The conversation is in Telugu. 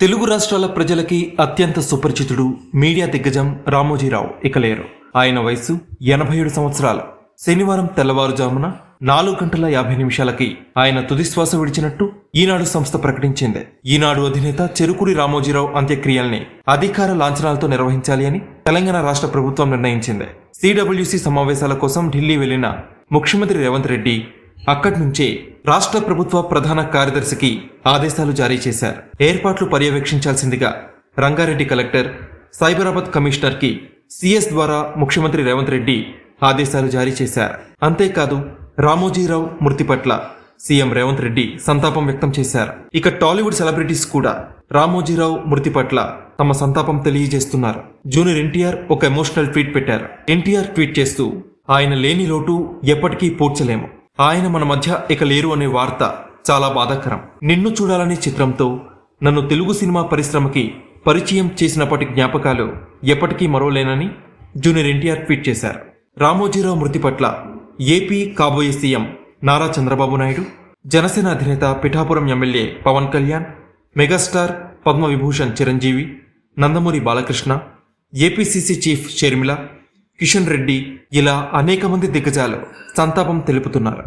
తెలుగు రాష్ట్రాల ప్రజలకి అత్యంత సుపరిచితుడు మీడియా దిగ్గజం రామోజీరావు ఇక లేరు ఆయన వయసు ఎనభై ఏడు సంవత్సరాలు. శనివారం తెల్లవారుజామున నాలుగు గంటల యాభై నిమిషాలకి ఆయన తుదిశ్వాస విడిచినట్టు ఈనాడు సంస్థ ప్రకటించింది. ఈనాడు అధినేత చెరుకుడి రామోజీరావు అంత్యక్రియల్ని అధికార లాంఛనాలతో నిర్వహించాలి అని తెలంగాణ రాష్ట్ర ప్రభుత్వం నిర్ణయించింది. సిడబ్ల్యూసి సమావేశాల కోసం ఢిల్లీ వెళ్ళిన ముఖ్యమంత్రి రేవంత్ రెడ్డి అక్కడి నుంచే రాష్ట్ర ప్రభుత్వ ప్రధాన కార్యదర్శికి ఆదేశాలు జారీ చేశారు. ఏర్పాట్లు పర్యవేక్షించాల్సిందిగా రంగారెడ్డి కలెక్టర్ సైబరాబాద్ కమిషనర్కి సిఎస్ ద్వారా ముఖ్యమంత్రి రేవంత్ రెడ్డి ఆదేశాలు జారీ చేశారు. అంతేకాదు రామోజీరావు మృతి పట్ల సీఎం రేవంత్ రెడ్డి సంతాపం వ్యక్తం చేశారు. ఇక టాలీవుడ్ సెలబ్రిటీస్ కూడా రామోజీరావు మృతి పట్ల తమ సంతాపం తెలియజేస్తున్నారు. జూనియర్ ఎన్టీఆర్ ఒక ఎమోషనల్ ట్వీట్ పెట్టారు. ఎన్టీఆర్ ట్వీట్ చేస్తూ ఆయన లేని లోటు ఎప్పటికీ పూడ్చలేము. ఆయన మన మధ్య ఇక లేరు అనే వార్త చాలా బాధాకరం. నిన్ను చూడాలనే చిత్రంతో నన్ను తెలుగు సినిమా పరిశ్రమకి పరిచయం చేసినప్పటి జ్ఞాపకాలు ఎప్పటికీ మరోలేనని జూనియర్ ఎన్టీఆర్ ట్వీట్ చేశారు. రామోజీరావు మృతి పట్ల ఏపీ కాబోయే సీఎం నారా చంద్రబాబు నాయుడు జనసేన అధినేత Pithapuram MLA Pawan Kalyan megastar Padma Vibhushan Chiranjeevi Nandamuri Balakrishna APCC chief Sharmila Kishan Reddy ఇలా అనేక మంది దిగ్గజాలు సంతాపం తెలుపుతున్నారు.